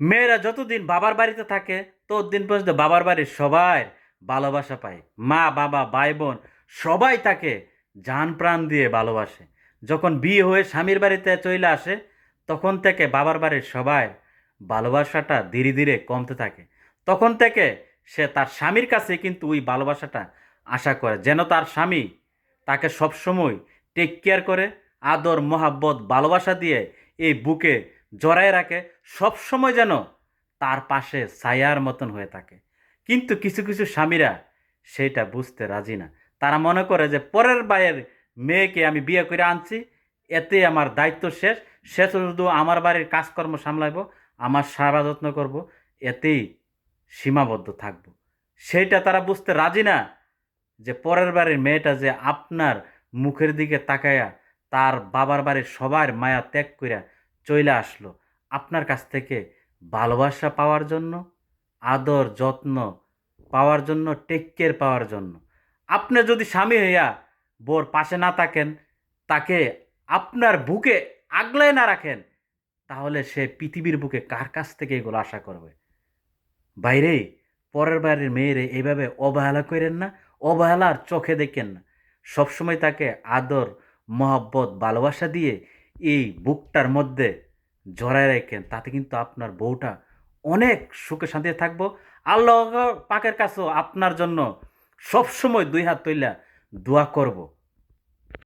মেয়েরা যতদিন বাবার বাড়িতে থাকে, ততদিন পর্যন্ত বাবার বাড়ির সবাই ভালোবাসা পায়। মা, বাবা, ভাই, বোন সবাই তাকে জান প্রাণ দিয়ে ভালোবাসে। যখন বিয়ে হয়ে স্বামীর বাড়িতে চলে আসে, তখন থেকে বাবার বাড়ির সবাই ভালোবাসাটা ধীরে ধীরে কমতে থাকে। তখন থেকে সে তার স্বামীর কাছে কিন্তু ওই ভালোবাসাটা আশা করে, যেন তার স্বামী তাকে সবসময় টেক কেয়ার করে, আদর, মহাব্বত, ভালোবাসা দিয়ে এই বুকে জড়ায় রাখে সবসময় যেন তার পাশে ছায়ার মতন হয়ে থাকে। কিন্তু কিছু কিছু স্বামীরা সেটা বুঝতে রাজি না। তারা মনে করে যে পরের বায়ের মেয়েকে আমি বিয়ে করে আনছি, এতে আমার দায়িত্ব শেষ, সে শুধু আমার বাড়ির কাজকর্ম সামলাইব, আমার সেবা যত্ন করব, এতেই সীমাবদ্ধ থাকব। সেইটা তারা বুঝতে রাজি না যে পরের বাড়ির মেয়েটা যে আপনার মুখের দিকে তাকায়া তার বাবার বাড়ির সবার মায়া ত্যাগ কইরা চইলে আসলো। আপনার কাছ থেকে ভালোবাসা পাওয়ার জন্য, আদর, যত্ন পাওয়ার জন্য টেক কেয়ার পাওয়ার জন্য। আপনি যদি স্বামী হইয়া বোর পাশে না থাকেন, তাকে আপনার বুকে আগলায় না রাখেন, তাহলে সে পৃথিবীর বুকে কার কাছ থেকে এগুলো আশা করবে? বাইরে, পরের বাড়ির মেয়েরে এইভাবে অবহেলা করেন না, অবহেলার চোখে দেখেন না। সবসময় তাকে আদর, মহব্বত, ভালোবাসা দিয়ে এই বুকটার মধ্যে জড়ায় রাখেন, তাতে কিন্তু আপনার বউটা অনেক সুখে শান্তিতে থাকব। আল্লাহ পাকের কাছেও আপনার জন্য সবসময় দুই হাত তৈলা দোয়া করব।